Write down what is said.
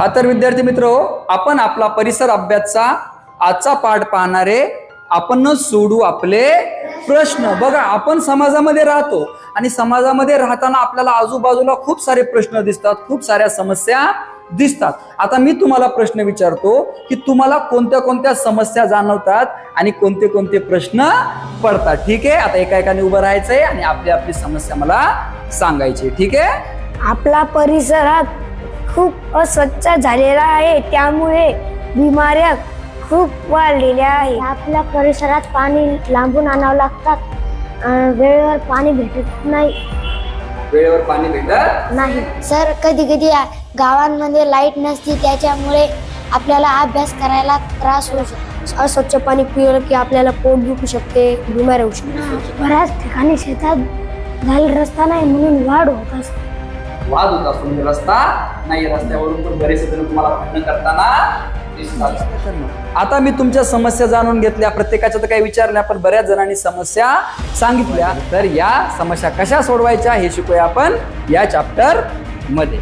हा तर विद्यार्थी मित्र आपण आपला परिसर अभ्यासचा आजचा पाठ पाहणारे आपण सोडू आपले प्रश्न. बघा आपण समाजामध्ये राहतो आणि समाजामध्ये राहताना आपल्याला आजूबाजूला खूप सारे प्रश्न दिसतात खूप साऱ्या समस्या दिसतात. आता मी तुम्हाला प्रश्न विचारतो की तुम्हाला कोणत्या कोणत्या समस्या जाणवतात आणि कोणते कोणते प्रश्न पडतात? ठीक आहे? आता एका एकाने उभं राहायचंय आणि आपली आपली समस्या मला सांगायची ठीक आहे? आपला परिसरात खूप अस्वच्छ झालेला आहे. त्यामुळे बिमाऱ्या खूप वाढलेल्या आहे आपल्या परिसरात पाणी लांबून आणावं लागतात. वेळेवर पाणी भेटत नाही. वेळेवर पाणी भेटत नाही. सर कधी कधी गावांमध्ये लाइट नसते त्याच्यामुळे आपल्याला अभ्यास करायला त्रास होऊ शकतो. अस्वच्छ पाणी पिलं की आपल्याला पोट दुखू शकते बिमार होऊ शकते बऱ्याच ठिकाणी शेतात झाले रस्ता नाही म्हणून वाढ होत असते. वाद होत असतो म्हणजे रस्ता नाही रस्त्यावरून पण बरेच जण तुम्हाला भांडण करताना दिसतात. आता मी तुमच्या समस्या जाणून घेतल्या प्रत्येकाच्या तर काही विचारल्या पण बऱ्याच जणांनी समस्या सांगितल्या. तर या समस्या कशा सोडवायच्या हे शिकूया आपण या चॅप्टरमध्ये.